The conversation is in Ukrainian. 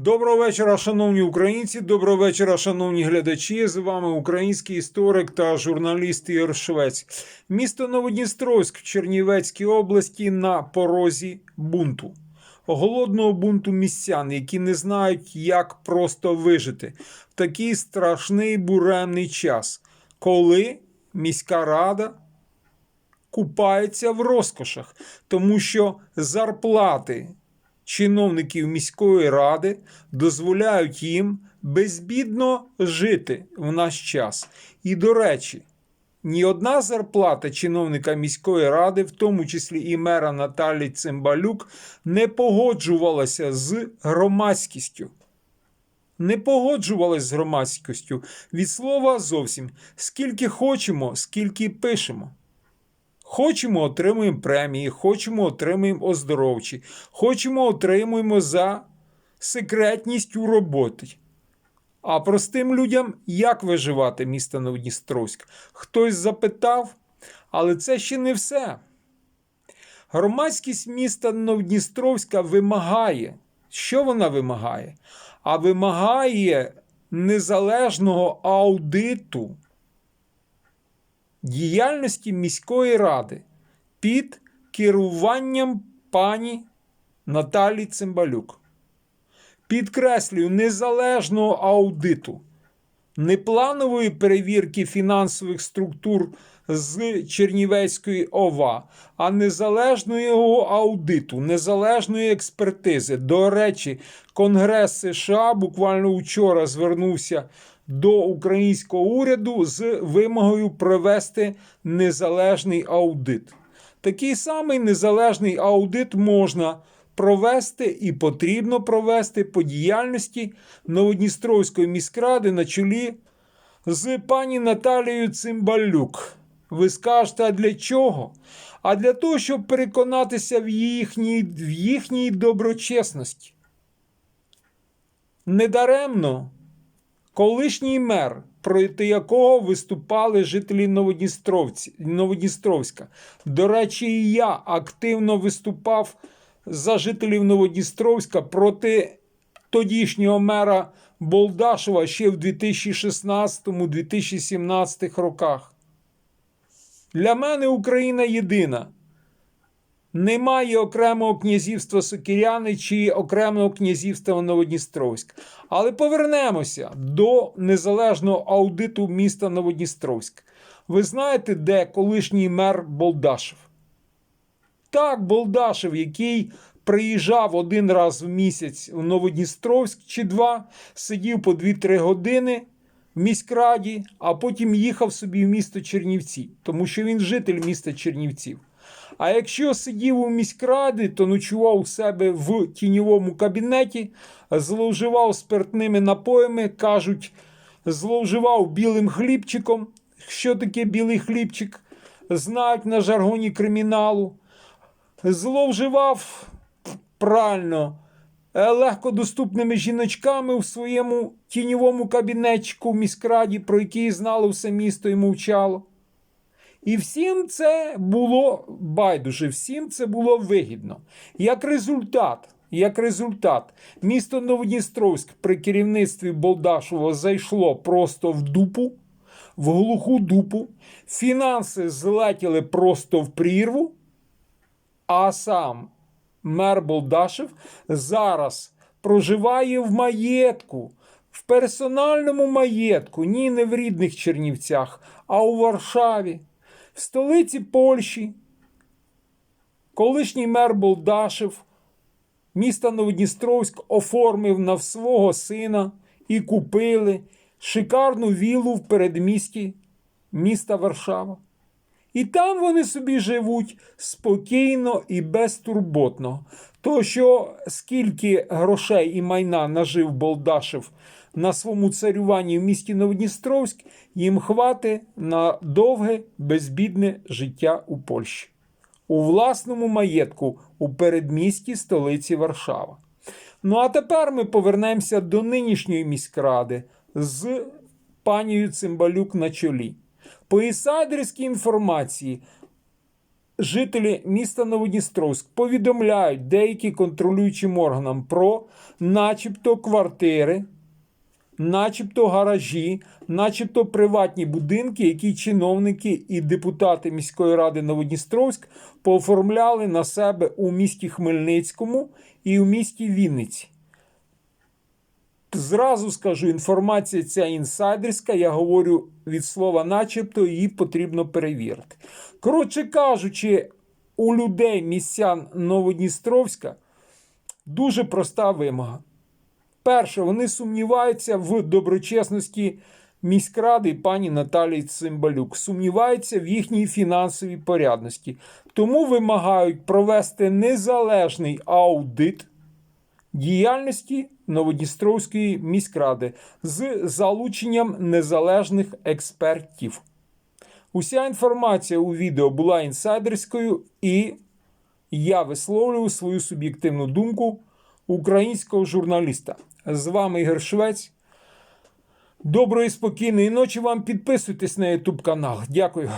Доброго вечора, шановні українці. Доброго вечора, шановні глядачі. З вами український історик та журналіст Ігор Швець. Місто Новодністровськ в Чернівецькій області на порозі бунту. Голодного бунту містян, які не знають, як просто вижити в такий страшний буремний час, коли міська рада купається в розкошах, тому що зарплати чиновників міської ради дозволяють їм безбідно жити в наш час. І, до речі, ні одна зарплата чиновника міської ради, в тому числі і мера Наталі Цимбалюк, не погоджувалася з громадськістю. Не погоджувалась з громадськістю. Від слова зовсім скільки хочемо, скільки пишемо. Хочемо, отримуємо премії, хочемо, отримуємо оздоровчі, хочемо, отримуємо за секретність у роботі. А простим людям як виживати місто Новодністровськ? Хтось запитав, але це ще не все. Громадськість міста Новодністровська вимагає. Що вона вимагає? А вимагає незалежного аудиту діяльності міської ради під керуванням пані Наталі Цимбалюк. Підкреслюю, незалежного аудиту, не планової перевірки фінансових структур з Чернівецької ОВА, а незалежного аудиту, незалежної експертизи. До речі, Конгрес США буквально вчора звернувся до українського уряду з вимогою провести незалежний аудит. Такий самий незалежний аудит можна провести і потрібно провести по діяльності Новодністровської міськради на чолі з пані Наталією Цимбалюк. Ви скажете, а для чого? А для того, щоб переконатися в їхній, в їхній доброчесності. Недаремно колишній мер, проти якого виступали жителі Новодністровська. До речі, і я активно виступав за жителів Новодністровська проти тодішнього мера Болдашова ще в 2016-2017 роках. Для мене Україна єдина. Немає окремого князівства Сокіряни чи окремого князівства Новодністровськ. Але повернемося до незалежного аудиту міста Новодністровськ. Ви знаєте, де колишній мер Болдашев? Так, Болдашев, який приїжджав один раз в місяць у Новодністровськ чи два, сидів по 2-3 години в міськраді, а потім їхав собі в місто Чернівці, тому що він житель міста Чернівців. А якщо сидів у міськраді, то ночував у себе в тіньовому кабінеті, зловживав спиртними напоями, кажуть, зловживав білим хлібчиком. Що таке білий хлібчик? Знають на жаргоні криміналу. Зловживав правильно е, легкодоступними жіночками у своєму тіньовому кабінетчику в міськраді, про який знало все місто і мовчало. І всім це було байдуже, всім це було вигідно. Як результат, як результат, місто Новодністровськ при керівництві Болдашова зайшло просто в дупу, в глуху дупу. Фінанси злетіли просто в прірву. А сам мер Болдашев зараз проживає в маєтку, в персональному маєтку, ні не в рідних Чернівцях, а у Варшаві в столиці Польщі, колишній мер Болдашев, міста Новодністровськ оформив на свого сина і купили шикарну віллу в передмісті міста Варшава. І там вони собі живуть спокійно і безтурботно. То, що скільки грошей і майна нажив Болдашев на своєму царюванні в місті Новодністровськ, їм хватить на довге безбідне життя у Польщі. У власному маєтку у передмісті столиці Варшава. Ну а тепер ми повернемося до нинішньої міськради з панією Цимбалюк на чолі. По інсайдерській інформації, жителі міста Новодністровськ повідомляють деяким контролюючим органам про начебто квартири, начебто гаражі, начебто приватні будинки, які чиновники і депутати міської ради Новодністровськ пооформляли на себе у місті Хмельницькому і у місті Вінниці. Зразу скажу, інформація ця інсайдерська, я говорю від слова начебто, її потрібно перевірити. Коротше кажучи, у людей містян Новодністровська дуже проста вимога. Перше, вони сумніваються в доброчесності міськради пані Наталії Цимбалюк, сумніваються в їхній фінансовій порядності. Тому вимагають провести незалежний аудит діяльності Новодністровської міськради з залученням незалежних експертів. Уся інформація у відео була інсайдерською, і я висловлюю свою суб'єктивну думку українського журналіста. З вами Ігор Швець. Доброї спокійної ночі вам підписуйтесь на YouTube канал. Дякую.